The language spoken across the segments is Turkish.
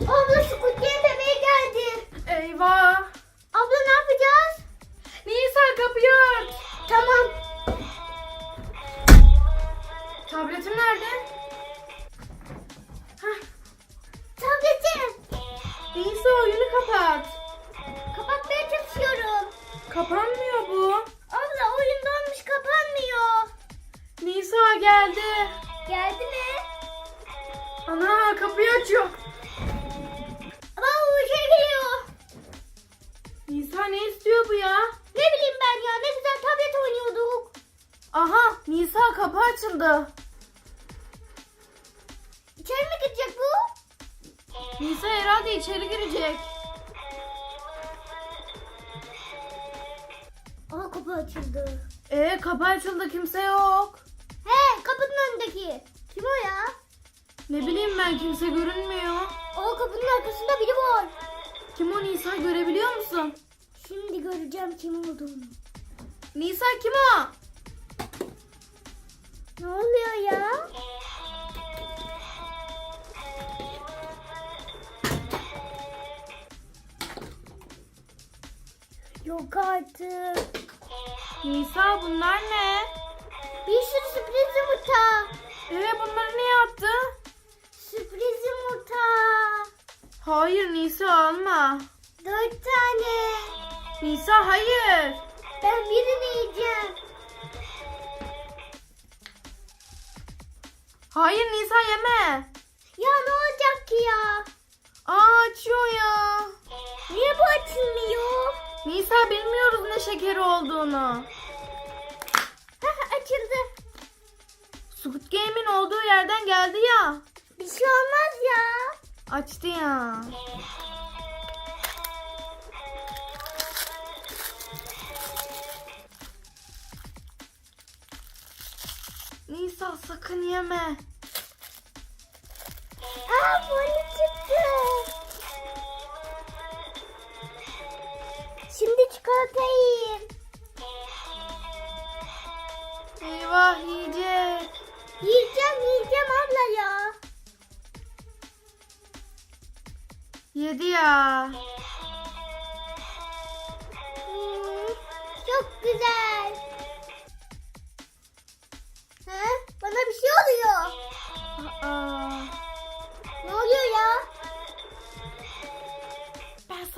Abla Squid Game bebeği geldi. Eyvah. Abla ne yapacağız? Nisa kapıyı aç. Tamam. Tabletim nerede? Hah. Tabletim. Nisa oyunu kapat. Kapatmaya çalışıyorum. Kapanmıyor bu. Abla oyun donmuş kapanmıyor. Nisa geldi. Geldi mi? Ana kapıyı açıyor. Nisa ne istiyor bu ya? Ne bileyim ben ya ne güzel tablet oynuyorduk. Aha Nisa kapı açıldı. İçeri mi girecek bu? Nisa herhalde içeri girecek. Aa kapı açıldı. Ee kapı açıldı kimse yok. He kapının önündeki. Kim o ya? Ne bileyim ben kimse görünmüyor. O kapının arkasında biri var. Kim o Nisa görebiliyor musun? Göreceğim kim olduğunu. Nisa kim o? Ne oluyor ya? Yok artık. Nisa bunlar ne? Bir sürü sürpriz yumurta. Ee bunları niye attı? Sürpriz yumurta. Hayır Nisa alma. Dört tane. Nisa hayır. Ben birini yiyeceğim. Hayır Nisa yeme. Ya ne olacak ki ya? Aa açıyor ya. Niye bu açılmıyor? Nisa bilmiyoruz ne şekeri olduğunu. Açıldı. Squid Game'in olduğu yerden geldi ya. Bir şey olmaz ya. Açtı ya. Nisa sakın yeme. Aa böyle çıktı. Şimdi çikolata yiyeyim. Eyvah yiyecek. Yiyeceğim yiyeceğim abla ya. Yedi ya.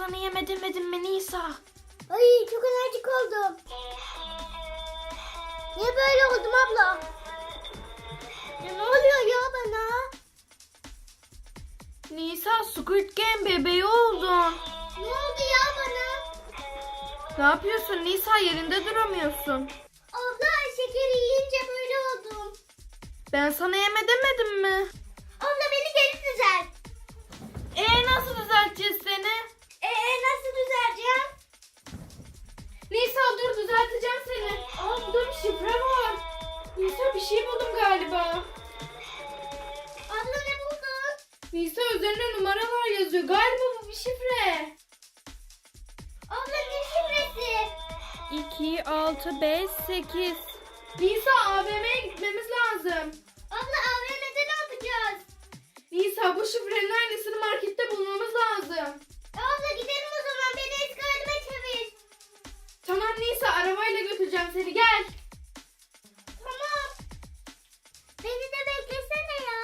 Sana yeme demedim mi Nisa? Ay çok enerjik oldum. Niye böyle oldum abla? Ya ne oluyor ya bana? Nisa Squid Game bebeği oldun. Ne oldu ya bana? Ne yapıyorsun Nisa yerinde duramıyorsun. Abla şekeri yiyince böyle oldum. Ben sana yeme demedim mi? Abla beni geri düzelt. Ee nasıl düzelteceğiz dur düzelteceğim seni. Aa burada bir şifre var. Nisa bir şey buldum galiba. Abla ne buldun? Nisa üzerinde numaralar yazıyor. Galiba bu bir şifre. Abla ne şifresi? 2, 6, 5, 8. Nisa AVM'ye gitmemiz lazım. Abla AVM'de ne yapacağız? Nisa bu şifrenin aynısını markette bulmamız lazım. E abla gidelim Tamam Nisa arabayla götüreceğim seni gel. Tamam. Beni de beklesene ya.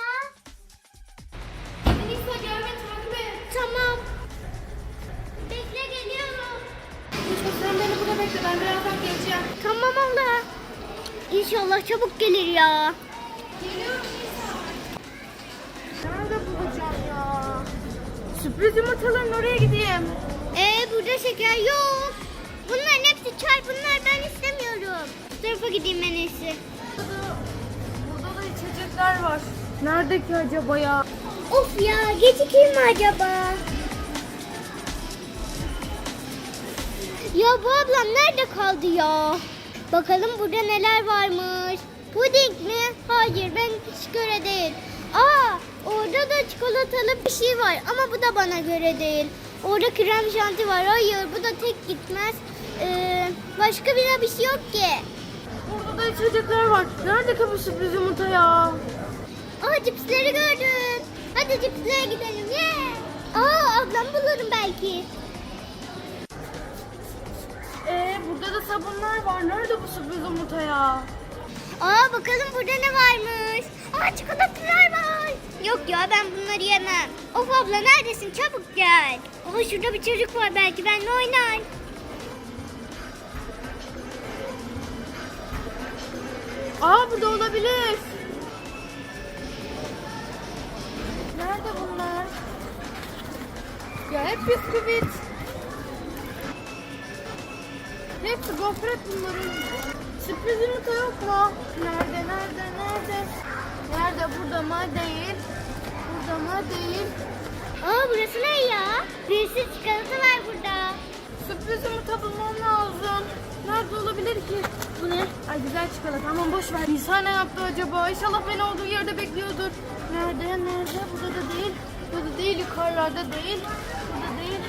Hadi Nisa gel beni takip et. Tamam. Bekle geliyorum. Nisa sen beni burada bekle ben birazdan geleceğim. Tamam abla. İnşallah çabuk gelir ya. Geliyorum Nisa. Nerede bulacağım ya? Sürpriz yumurtaların oraya gideyim. Ee burada şeker yok çay bunlar ben istemiyorum. Bu gideyim ben iyisi. Burada, burada da içecekler var. Nerede ki acaba ya? Of ya gecikeyim mi acaba? Ya bu ablam nerede kaldı ya? Bakalım burada neler varmış. Puding mi? Hayır ben hiç göre değil. Aa orada da çikolatalı bir şey var ama bu da bana göre değil. Orada krem janti var. Hayır bu da tek gitmez. Ee, başka bir bir şey yok ki. Burada da içecekler var. Nerede bu sürpriz yumurta ya? Aa cipsleri gördüm. Hadi cipslere gidelim. Yeah. Aa ablam bulurum belki. Ee, burada da sabunlar var. Nerede bu sürpriz yumurta ya? Aa bakalım burada ne varmış. Aa çikolatalar var. Yok ya ben bunları yemem. Of abla neredesin çabuk gel. Aa şurada bir çocuk var belki benimle oynar. Aa burada olabilir. Nerede bunlar? Ya hep bisküvit. Hepsi gofret bunların. Sürpriz yumurta yok mu? Nerede, nerede, nerede? Nerede? Burada mı? Değil. Burada mı? Değil. Aa burası ne ya? Bir sürü çikolata var burada. Sürpriz yumurta bulmam lazım. Nerede olabilir ki? Bu ne? Ay güzel çikolata. Aman boş ver. Nisa ne yaptı acaba? İnşallah beni olduğu yerde bekliyordur. Nerede? Nerede? Burada da değil. Burada değil. Yukarılarda değil. Burada değil.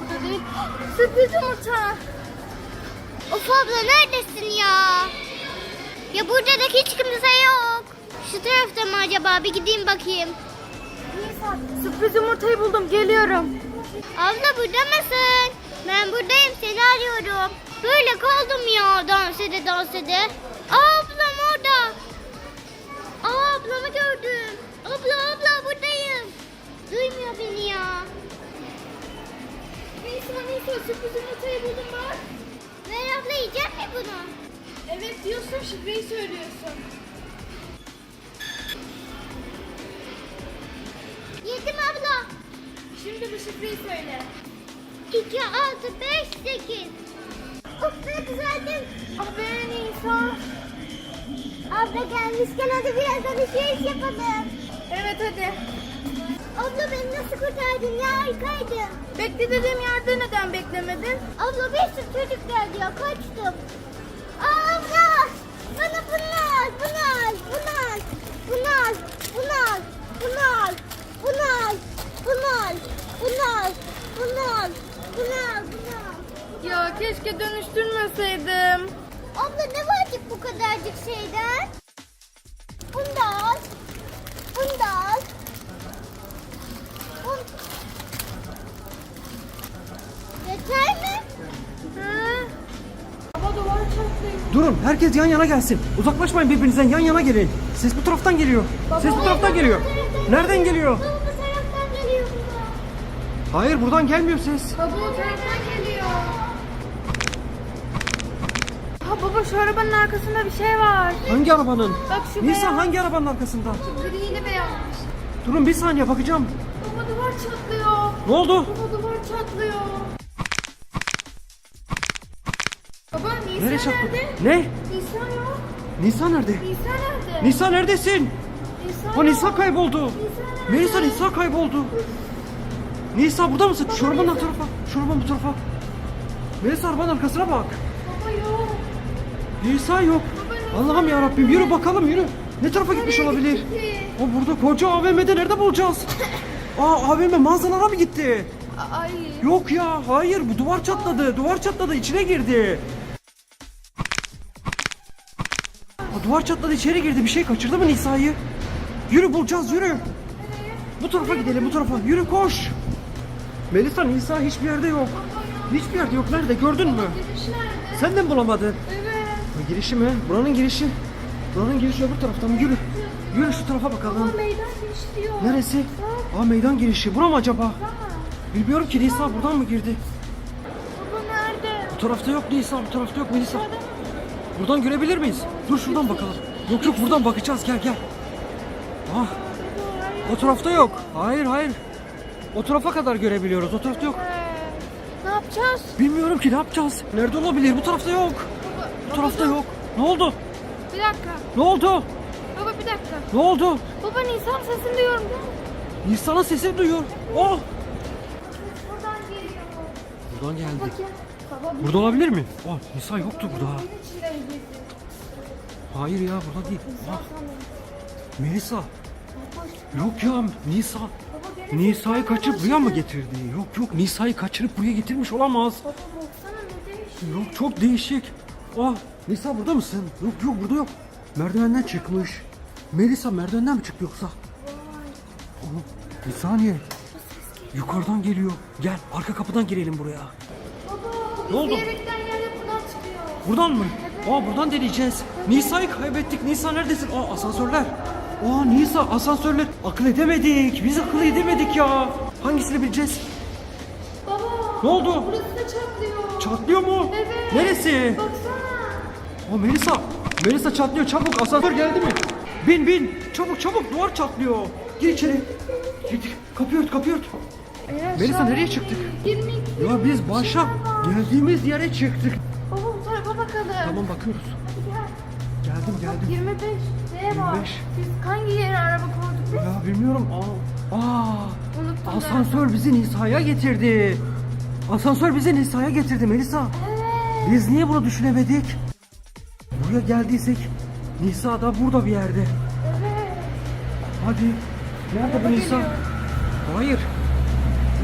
Burada değil. Sürpriz yumurta. Of abla neredesin ya? Ya burada da hiç kimse yok. Şu tarafta mı acaba? Bir gideyim bakayım. Nisa sürpriz yumurtayı buldum. Geliyorum. Abla burada mısın? Ben buradayım seni arıyorum. Böyle kaldım ya dans ede dans ede. Aa, ablam orada. Aa, ablamı gördüm. Abla abla buradayım. Duymuyor beni ya. Nisa Nisa sürpriz yumurtayı buldum bak. Ver abla yiyecek mi bunu? Evet diyorsun şifreyi söylüyorsun. Yedim abla. Şimdi bu şifreyi söyle. 2, 6, 5, 8. Of ne güzeldim. Ah be Nisa. Abla gelmişken hadi biraz alışveriş yapalım. Evet hadi. Abla beni nasıl kurtardın ya harikaydın. Bekle dediğim yerde neden beklemedin? Abla bir sürü çocuk geldi ya kaçtım. Aa, abla bana bunu al bunu al bunu al bunu al bunu al bunu al bunu al bunu al bunu al bunu al bunu al bunu al. Ya keşke dönüştürmeseydim. Abla ne var ki bu kadarcık şeyden? Bunu da al. Bunu da al. Bun... Yeter mi? Durun herkes yan yana gelsin. Uzaklaşmayın birbirinizden yan yana gelin. Ses bu taraftan geliyor. Ses bu taraftan geliyor. Nereden geliyor? Hayır buradan gelmiyor ses. Baba o taraftan geliyor. Ha baba şu arabanın arkasında bir şey var. Hangi arabanın? Bak şu Nisa beyaz. hangi arabanın arkasında? Griyle beyazmış. Durun bir saniye bakacağım. Baba duvar çatlıyor. Ne oldu? Baba duvar çatlıyor. Baba Nisa Nereye çarptı? nerede? Ne? Nisa yok. Nisa nerede? Nisa nerede? Nisa neredesin? Nisa O yok. Nisa kayboldu. Nisa nerede? Melisa Nisa kayboldu. Nisa burada mısın? Şu arabanın tarafa. Şu arabanın bu tarafa. Melisa arabanın arkasına bak. Baba yok. Nisa yok. Allah'ım ya Rabbim yürü bakalım yürü. Ne tarafa gitmiş Nereye olabilir? gitti? O burada koca AVM'de nerede bulacağız? Aa AVM mağazalara mı gitti? Ay. Yok ya hayır bu duvar çatladı. Duvar çatladı içine girdi. Aa, duvar çatladı içeri girdi. Bir şey kaçırdı mı Nisa'yı? Yürü bulacağız yürü. Bu tarafa gidelim bu tarafa. Yürü koş. Melisa Nisa hiçbir yerde yok. Hiçbir yerde yok. Nerede gördün mü? Giriş nerede? Sen de mi bulamadın? Evet. Ha, girişi mi? Buranın girişi. Buranın girişi öbür taraftan. Yürü. Yürü şu tarafa bakalım. Baba meydan giriş diyor. Neresi? Aa meydan girişi. Bura mı acaba? Bilmiyorum ki Nisa buradan mı girdi? Baba nerede? Bu tarafta yok Nisa, bu tarafta yok Melisa. Buradan görebilir miyiz? Dur şuradan bakalım. Yok yok buradan bakacağız gel gel. Ah o tarafta yok. Hayır hayır. O tarafa kadar görebiliyoruz. O tarafta yok. Ee, ne yapacağız? Bilmiyorum ki ne yapacağız. Nerede olabilir? Bu tarafta yok. Baba, Bu tarafta yok. Ne oldu? Bir dakika. Ne oldu? Baba bir dakika. Ne oldu? Baba Nisan sesini duyuyorum. Nisa'nın sesini duyuyor. Oh! Buradan geliyor. Buradan geldi. Bakayım. Baba bu Burada olabilir mi? Aa, Nisa yoktu burada. mi? Hayır ya burada değil. Aa, Melisa. Yok ya Nisa. Nisa'yı kaçırıp buraya mı getirdi? Yok yok Nisa'yı kaçırıp buraya getirmiş olamaz. Baba baksana ne değişik. Yok çok değişik. Ah Nisa burada mısın? Yok yok burada yok. Merdivenden çıkmış. Melisa merdivenden mi çıktı yoksa? Oğlum bir saniye. Yukarıdan geliyor. Gel arka kapıdan girelim buraya. Baba Ne oldu? Diyerekten yerde buradan çıkıyor. Buradan mı? Aa buradan deneyeceğiz. Nisa'yı kaybettik. Nisa neredesin? Aa asansörler. Aa Nisa asansörler. Akıl edemedik. Biz akıl edemedik ya. Hangisini bileceğiz? Baba Ne oldu? burası da çatlıyor. Çatlıyor mu? Evet. Neresi? Baksana. Aa Melisa. Melisa çatlıyor çabuk. Asansör geldi mi? Bin bin. Çabuk çabuk duvar çatlıyor. Gir içeri. Gir. Kapıyı ört kapıyı ört. Eğer Melisa, nereye çıktık? 22 Ya biz başa geldiğimiz yere çıktık. Baba bu tarafa bakalım. Tamam bakıyoruz. Hadi gel. Geldim geldim. 25 D var. 25. Biz hangi yere araba koyduk biz? Ya bilmiyorum. Aa. Aa. Unuttum Asansör bizi Nisa'ya getirdi. Asansör bizi Nisa'ya getirdi Melisa. Evet. Biz niye bunu düşünemedik? Buraya geldiysek Nisa da burada bir yerde. Evet. Hadi. Nerede bu Araba Nisa? geliyor. Hayır.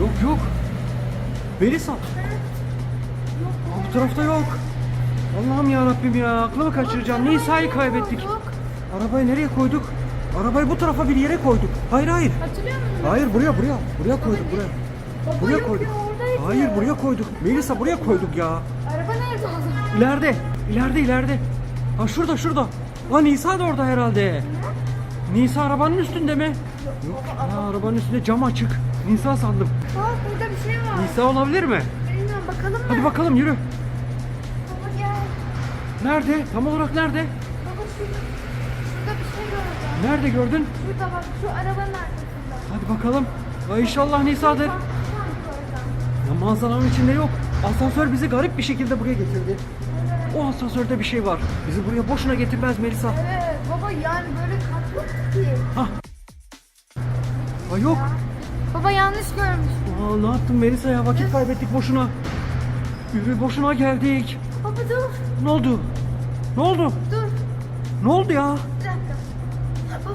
Yok yok. Melisa. Aa, bu tarafta yok. Allah'ım ya Rabbim ya aklımı kaçıracağım. Nisa'yı kaybettik. Arabayı nereye koyduk? Arabayı bu tarafa bir yere koyduk. Hayır hayır. Hatırlıyor musun? Hayır buraya buraya. Buraya koyduk buraya. Baba Buraya yok koyduk. ya, oradaydı. Hayır buraya koyduk. Melisa buraya koyduk ya. Araba nerede oldu? İleride. ileride ileride. Ha şurada şurada. Ha Nisa da orada herhalde. Nisa arabanın üstünde mi? Yok. Ha, arabanın üstünde cam açık. Nisa sandım. Bak burada bir şey var. Nisa olabilir mi? Bilmiyorum bakalım mı? Hadi bakalım yürü. Baba gel. Nerede? Tam olarak nerede? Nerede gördün? Şurada bak şu arabanın arkasında. Hadi bakalım. Ha, inşallah Nisa'dır. Ya manzaranın içinde yok. Asansör bizi garip bir şekilde buraya getirdi. O asansörde bir şey var. Bizi buraya boşuna getirmez Melisa. Evet baba yani böyle katlı ki. Ha yok. Baba yanlış görmüş. Aa, ne yaptın Melisa ya? Vakit kaybettik boşuna. Yürü boşuna geldik. Baba dur Ne oldu? Ne oldu? dur. Ne oldu ya?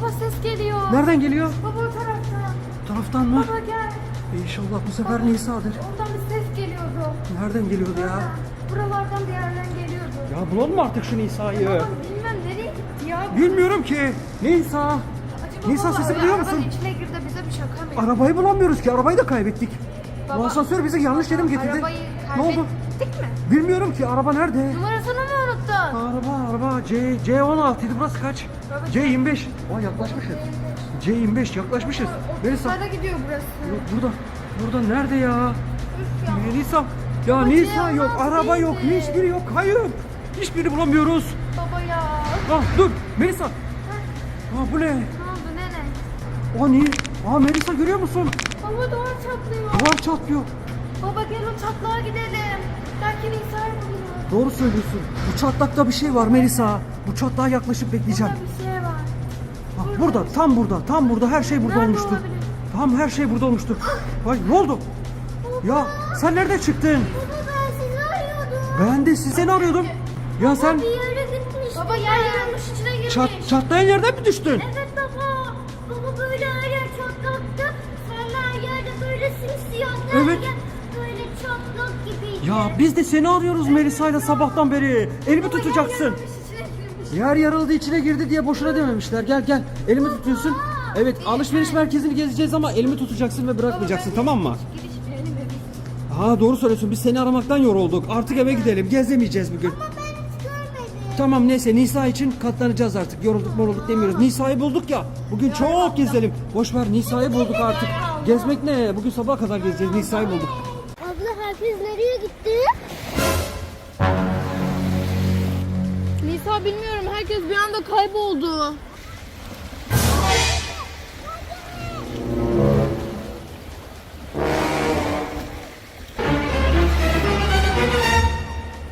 Baba ses geliyor. Nereden geliyor? Baba o taraftan. Bu taraftan mı? Baba gel. İnşallah bu sefer Nisa'dır. Oradan bir ses geliyordu. Nereden geliyordu ya? Buralardan bir yerden geliyordu. Ya bulalım mı artık şu Nisa'yı? Baba bilmem nereye gitti ya. Bilmiyorum ki. Nisa. Acaba Nisa baba sesi duyuyor arabanın musun? içine girdi bize bir şaka mı? Arabayı bulamıyoruz ki. Arabayı da kaybettik. Bu Baba, asansör bizi yanlış yere mi getirdi? Arabayı Ne oldu? kaybettik mi? Bilmiyorum ki. Araba nerede? Numarasını mı unuttun? Araba araba C C16 idi burası kaç? C25. Aa yaklaşmışız. C25 yaklaşmışız. Melisa. Otuzlara gidiyor burası. Yok burada. Burada nerede ya? Üf ya. Melisa. Ya Ama Nisa C16 yok, araba yok, hiçbiri yok. Kayıp. Hiçbirini bulamıyoruz. Baba ya. Ah dur Melisa. Aa bu ne? Ne oldu nene? Aa ni? Aa Melisa görüyor musun? Baba duvar çatlıyor. Duvar çatlıyor. Baba gel o çatlağa gidelim. Belki Nisa'yı buluruz. Doğru söylüyorsun. Bu çatlakta bir şey var Melisa. Bu çatlağa yaklaşıp bekleyeceğim. Burada bir şey var. Bak burada, tam burada, tam burada her şey burada Nerede olmuştu. olabilir? Tam her şey burada olmuştu. Ay ne oldu? Ya sen nerede çıktın? Baba ben sizi arıyordum. Ben de sizi seni arıyordum. Ya sen Bir yere gitmiş. Baba yer yarılmış içine girmiş. çat, çatlayan yerden mi düştün? Evet baba. Baba böyle her yer çatlaktı. Sonra her yerde böyle simsiyah. Evet. yer. Ya biz de seni arıyoruz Melisa'yla sabahtan beri. Elimi tutacaksın. Yer yarıldı içine girdi diye boşuna dememişler. Gel gel elimi tutuyorsun. Evet alışveriş merkezini gezeceğiz ama elimi tutacaksın ve bırakmayacaksın tamam mı? Ha doğru söylüyorsun biz seni aramaktan yorulduk. Artık eve gidelim gezemeyeceğiz bugün. Tamam neyse Nisa için katlanacağız artık. Yorulduk morulduk demiyoruz. Nisa'yı bulduk ya. Bugün çok gezelim. Boş ver Nisa'yı bulduk artık. Gezmek ne? Bugün sabaha kadar gezeceğiz. Nisa'yı bulduk. Herkes nereye gitti? Nisa bilmiyorum herkes bir anda kayboldu.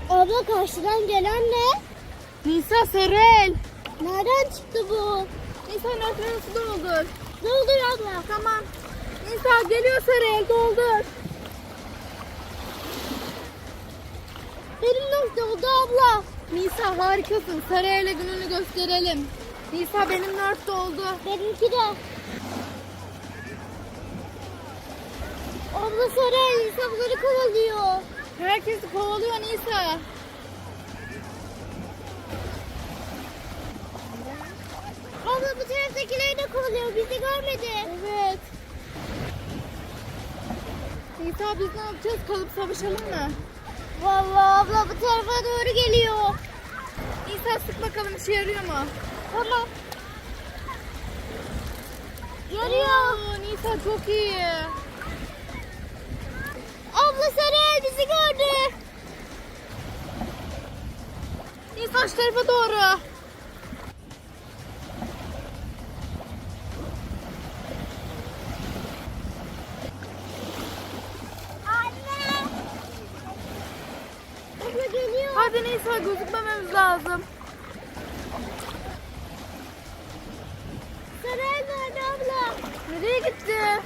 Abla karşıdan gelen ne? Nisa Serel. Nereden çıktı bu? Nisa nötronu su doldur. Doldur abla. Tamam. Nisa geliyor Serel doldur. Nisa harikasın. Sarayla gününü gösterelim. Nisa benim nört de oldu. Benimki de. Abla sarı insanları kovalıyor. Herkesi kovalıyor Nisa. Abla bu taraftakileri de kovalıyor. Bizi görmedi. Evet. Nisa biz ne yapacağız? Kalıp savaşalım mı? Vallahi abla bu tarafa doğru geliyor. Nisa sık bakalım işe yarıyor mu? Tamam. Yarıyor. Oo, Nisa çok iyi. Abla sarı bizi gördü. Nisa şu tarafa doğru. Anne. Abla geliyor. Hadi Nisa gözükmememiz lazım. Sarı nerede abla? Nereye gitti?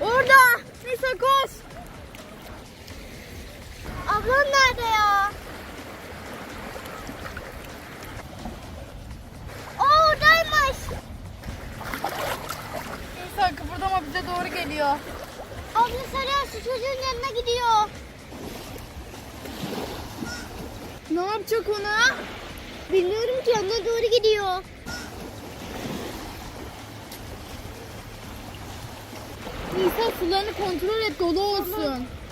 Orada. Nisa koş. Ablam nerede ya? O oradaymış. Nisa kıpırdama bize doğru geliyor. Abla sarı şu çocuğun yanına gidiyor. Ne yapacak ona? Bilmiyorum ki yanına doğru gidiyor. Nisa sularını kontrol et dolu olsun. Abla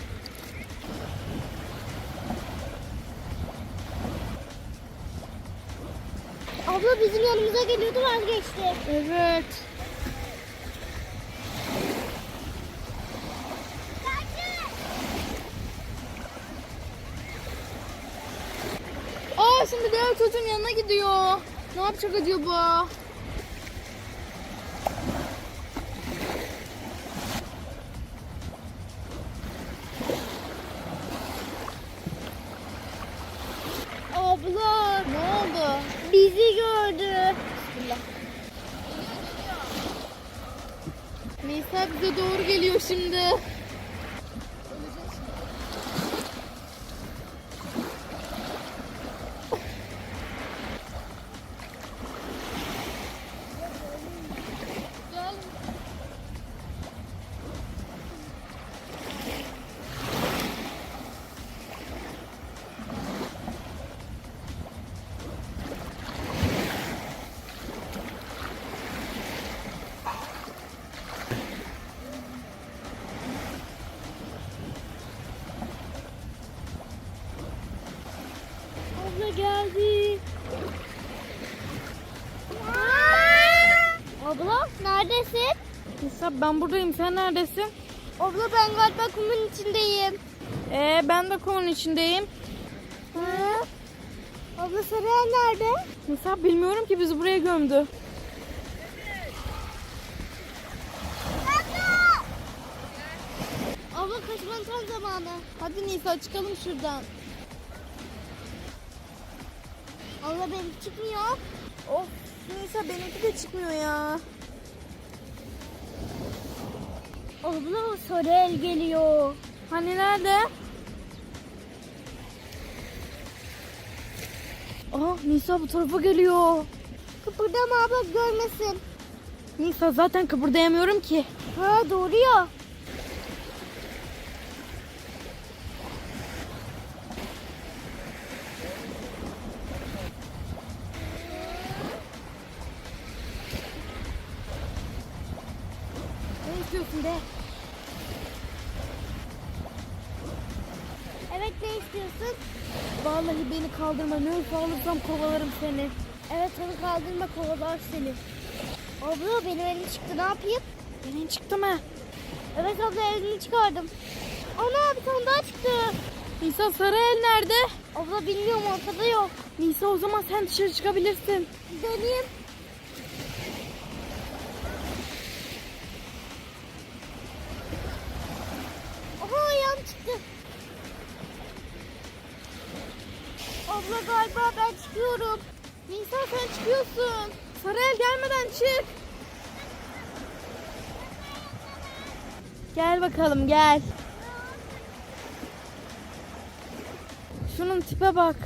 yanımıza geliyordu vazgeçti. Evet. Aa şimdi diğer çocuğun yanına gidiyor. Ne yapacak acaba? Ben buradayım. Sen neredesin? Abla ben galiba kumun içindeyim. Ee, ben de konun içindeyim. Ha? Abla Sarıyer nerede? Nisa bilmiyorum ki bizi buraya gömdü. Abla kaçmanın tam zamanı. Hadi Nisa çıkalım şuradan. Abla benim çıkmıyor. Of Nisa benimki de çıkmıyor ya. Abla Sarıyer geliyor. Hani nerede? Aa Nisa bu tarafa geliyor. Kıpırdama abla görmesin. Nisa zaten kıpırdayamıyorum ki. Ha doğru ya. Kaldırma. Ne olursa alırsam kovalarım seni. Evet onu kaldırma kovalar seni. Abla benim elim çıktı ne yapayım? Benim çıktı mı? Evet abla elini çıkardım. Ana bir tane daha çıktı. Nisa sarı el nerede? Abla bilmiyorum ortada yok. Nisa o zaman sen dışarı çıkabilirsin. Deneyim. Aha ayağım çıktı. Abla galiba ben çıkıyorum. Nisa sen çıkıyorsun. Sarı el gelmeden çık. Gel bakalım gel. Şunun tipe bak.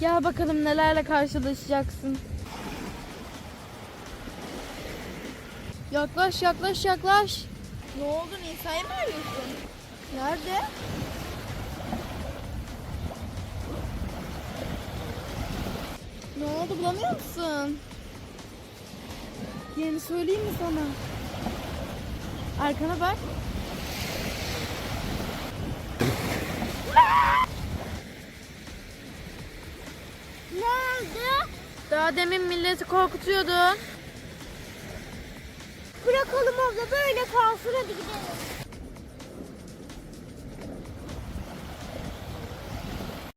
Gel bakalım nelerle karşılaşacaksın. Yaklaş yaklaş yaklaş. Ne oldu Nisa'yı mı arıyorsun? Nerede? Ne oldu bulamıyor musun? Yerini söyleyeyim mi sana? Arkana bak. Ne oldu? Daha demin milleti korkutuyordun. Bırakalım abla böyle kalsın hadi gidelim.